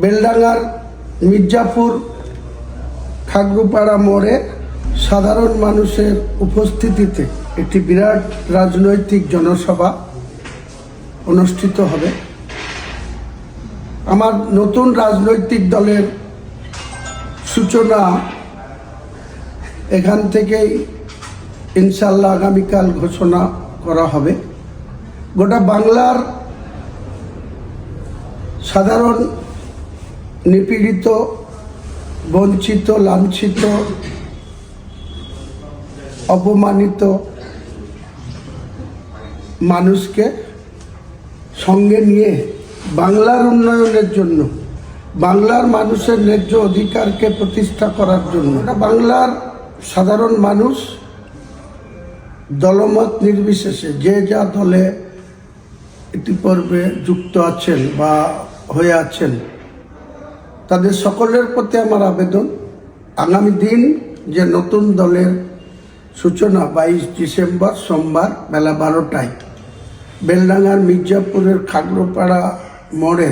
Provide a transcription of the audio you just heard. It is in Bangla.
বেলডাঙ্গার মির্জাপুর খাগরুপাড়া মোড়ে সাধারণ মানুষের উপস্থিতিতে একটি বিরাট রাজনৈতিক জনসভা অনুষ্ঠিত হবে। আমার নতুন রাজনৈতিক দলের সূচনা এখান থেকেই ইনশাল্লাহ আগামীকাল ঘোষণা করা হবে। গোটা বাংলার সাধারণ নিপীড়িত, বঞ্চিত, লাঞ্ছিত, অপমানিত মানুষকে সঙ্গে নিয়ে বাংলার উন্নয়নের জন্য, বাংলার মানুষের ন্যায্য অধিকারকে প্রতিষ্ঠা করার জন্য। বাংলার সাধারণ মানুষ দলমত নির্বিশেষে যে যা দলে ইতিপূর্বে যুক্ত আছেন বা হয়ে আছেন তাদের সকলের প্রতি আমার আবেদন। আগামী দিন যে নতুন দলের সূচনা বাইশ ডিসেম্বর সোমবার বেলা বারোটায়, বেলডাঙ্গার মির্জাপুরের খাগড়োপাড়া মোড়ে